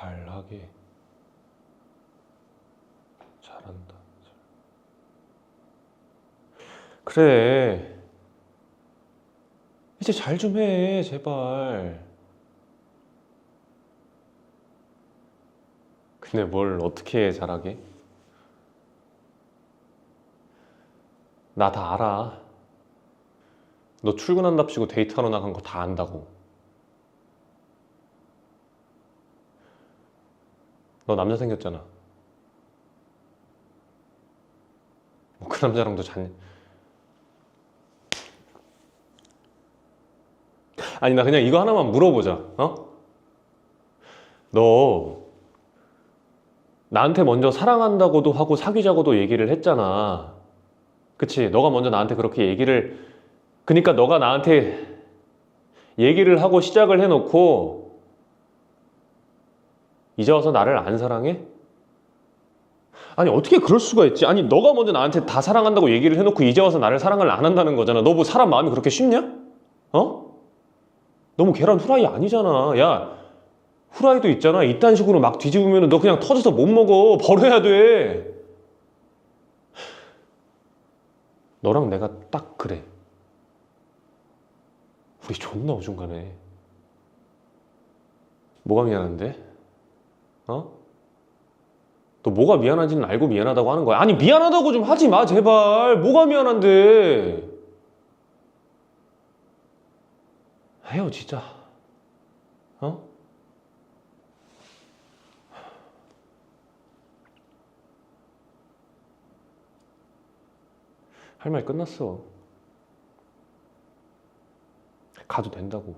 잘하게 잘한다. 그래. 이제 잘 좀 해, 제발. 근데 뭘 어떻게 해, 잘하게? 나 다 알아. 너 출근한답시고 데이트하러 나간 거 다 안다고. 너 남자 생겼잖아. 뭐 그 남자랑도 잤니? 아니 나 그냥 이거 하나만 물어보자. 어? 너 나한테 먼저 사랑한다고도 하고 사귀자고도 얘기를 했잖아. 그치? 너가 먼저 나한테 그렇게 얘기를 그러니까 너가 나한테 얘기를 하고 시작을 해놓고 이제 와서 나를 안 사랑해? 아니 어떻게 그럴 수가 있지? 아니 너가 먼저 나한테 다 사랑한다고 얘기를 해놓고 이제 와서 나를 사랑을 안 한다는 거잖아. 너 뭐 사람 마음이 그렇게 쉽냐? 어? 너무 계란 후라이 아니잖아. 야 후라이도 있잖아. 이딴 식으로 막 뒤집으면 너 그냥 터져서 못 먹어. 버려야 돼. 너랑 내가 딱 그래. 우리 존나 어중간해. 뭐가 미안한데? 어? 너 뭐가 미안한지는 알고 미안하다고 하는 거야. 아니 미안하다고 좀 하지 마 제발. 뭐가 미안한데? 헤어지자. 어? 할 말 끝났어. 가도 된다고.